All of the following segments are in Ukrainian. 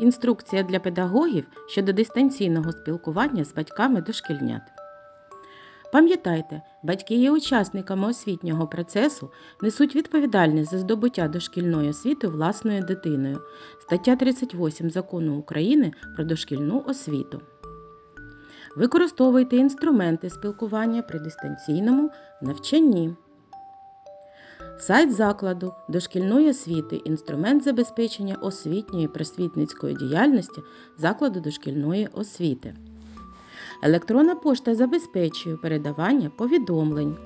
Інструкція для педагогів щодо дистанційного спілкування з батьками дошкільнят. Пам'ятайте, батьки є учасниками освітнього процесу, несуть відповідальність за здобуття дошкільної освіти власною дитиною. Стаття 38 Закону України про дошкільну освіту. Використовуйте інструменти спілкування при дистанційному навчанні. Сайт закладу дошкільної освіти інструмент забезпечення освітньої просвітницької діяльності закладу дошкільної освіти. Електронна пошта забезпечує передавання повідомлень.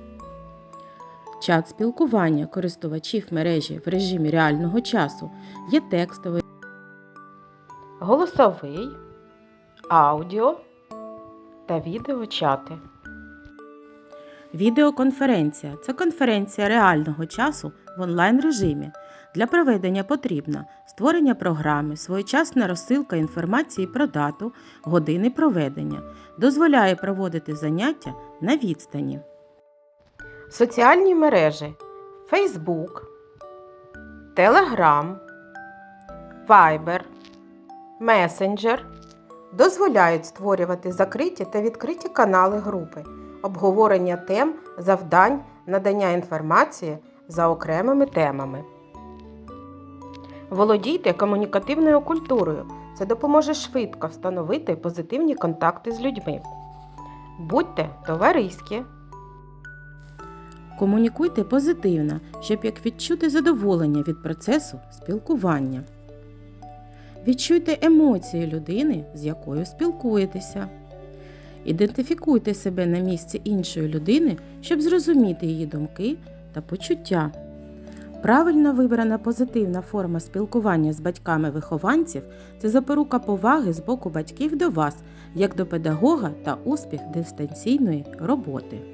Чат спілкування користувачів мережі в режимі реального часу є текстовий, голосовий, аудіо та відеочати. Відеоконференція це конференція реального часу в онлайн режимі. Для проведення потрібно створення програми, своєчасна розсилка інформації про дату, години проведення, дозволяє проводити заняття на відстані. Соціальні мережі Facebook, Telegram, Viber, Messenger дозволяють створювати закриті та відкриті канали групи, обговорення тем, завдань, надання інформації за окремими темами. Володійте комунікативною культурою. Це допоможе швидко встановити позитивні контакти з людьми. Будьте товариські. Комунікуйте позитивно, щоб як відчути задоволення від процесу спілкування. Відчуйте емоції людини, з якою спілкуєтеся. Ідентифікуйте себе на місці іншої людини, щоб зрозуміти її думки та почуття. Правильно вибрана позитивна форма спілкування з батьками вихованців це запорука поваги з боку батьків до вас, як до педагога та успіх дистанційної роботи.